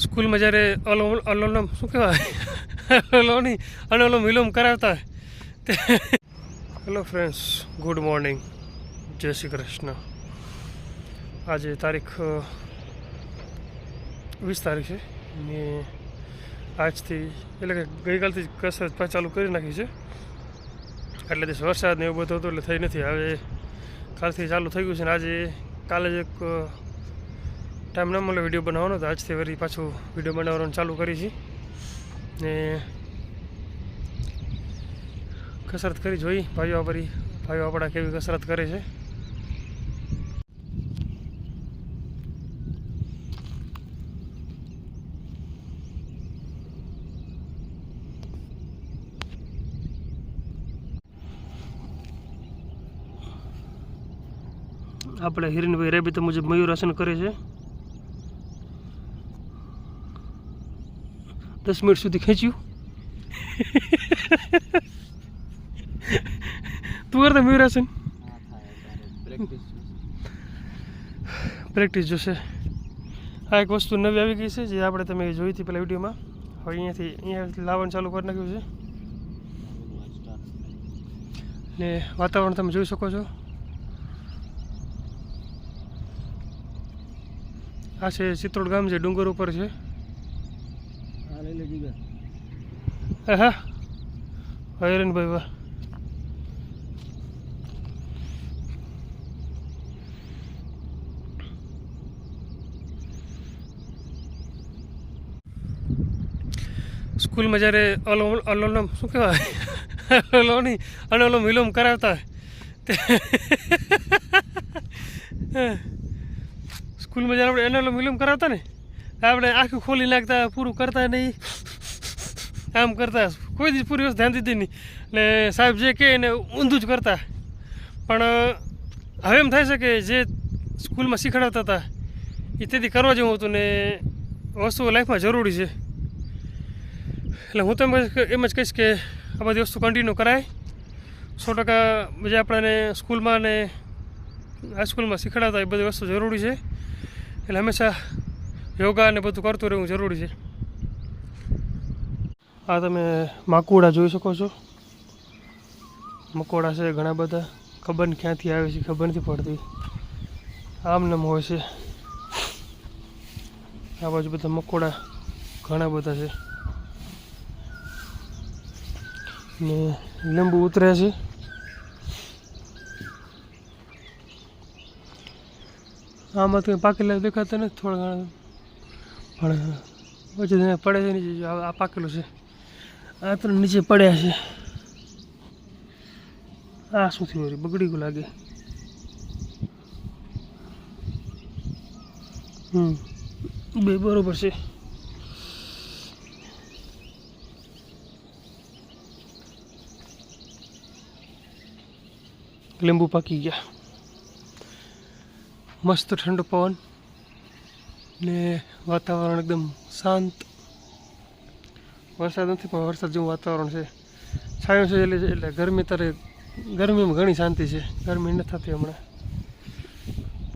સ્કૂલમાં જ્યારે ઓલો અલોલમ, શું કહેવાય? અલોની અનુલોમ વિલોમ કરાવતા. હેલો ફ્રેન્ડ્સ ગુડ મોર્નિંગ જય શ્રી કૃષ્ણ. આજે તારીખ વીસ તારીખ છે. ને આજથી, એટલે કે ગઈકાલથી જ કસરત ચાલુ કરી નાખી છે. એટલે દિવસ વરસાદ ને એવું બધું હતું, એટલે થઈ નથી. હવે કાલથી ચાલુ થઈ ગયું છે ને આજે કાલે જ એક ટાઈમ ના મળે વીડિયો બનાવવાનો તો આજથી વરી પાછું વીડિયો બનાવવાનું ચાલુ કરી છે. ને કસરત કરી જોઈ, ભાઈઓ આપણી ભાઈઓ આપણા કેવી કસરત કરે છે. આપણે હિરેનભાઈ રેબિતા મુજબ મયુર આસન કરે છે. દસ મિનિટ સુધી ખેંચ્યું? તું કરતા મયુરાસન પ્રેક્ટિસ જોશે. આ એક વસ્તુ નવી આવી ગઈ છે જે આપણે તમે જોઈ હતી પેલા વિડીયોમાં. હવે અહીંયાથી અહીંયા લાવવાનું ચાલુ કરી નાખ્યું છે. ને વાતાવરણ તમે જોઈ શકો છો. આ છે ચિત્રોડ ગામ જે ડુંગર ઉપર છે. હા હૈરનભાઈ વાહ. સ્કૂલમાં જ્યારે ઓલો અલોલમ, શું કહેવાય? અલોની નહીં અને ઓલો વિલોમ કરાવતા. સ્કૂલમાં જ્યારે આપણે અનોલમ વિલોમ કરાવતા ને આપણે આખું ખોલી નાખતા પૂરું કરતા નહીં. આમ કરતા કોઈ દિવસ પૂરી વસ્તુ ધ્યાન દીધી નહીં. ને સાહેબ જે કહે એને ઊંધું જ કરતા. પણ હવે એમ થાય છે કે જે સ્કૂલમાં શીખડાવતા હતા એ તેથી કરવા જેવું હતું ને વસ્તુઓ લાઈફમાં જરૂરી છે. એટલે હું તો એમ જ કહીશ કે આ બધી વસ્તુ કન્ટિન્યુ કરાય. સો ટકા જે આપણને સ્કૂલમાં ને હાઈસ્કૂલમાં શીખડાવતા એ બધી વસ્તુ જરૂરી છે. એટલે હંમેશા યોગા ને બધું કરતું રહેવું જરૂરી છે. આ તમે માકુડા જોઈ શકો છો. મકોડા છે ઘણા બધા. ખબર ક્યાંથી આવે છે, ખબર નથી પડતી. આમ નામ હોય છે. આ બાજુ બધા મકોડા ઘણા બધા છે. ને લીંબુ ઉતરે છે. આમાં તો પાકેલા દેખાતા નથી થોડા ઘણા. પણ પછી પડે છે, નીચે આ પાકેલું છે. આ તો નીચે પડ્યા છે. આ શું થયું બગડી ગયું લાગે. હમ. બે બરોબર છે. લીંબુ પાકી ગયા. મસ્ત ઠંડો પવન. ને વાતાવરણ એકદમ શાંત. વરસાદ નથી, પણ વરસાદ જેવું વાતાવરણ છે. છાયું છે એટલે એટલે ગરમી તારે, ગરમીમાં ઘણી શાંતિ છે. ગરમી નથી થતી હમણાં.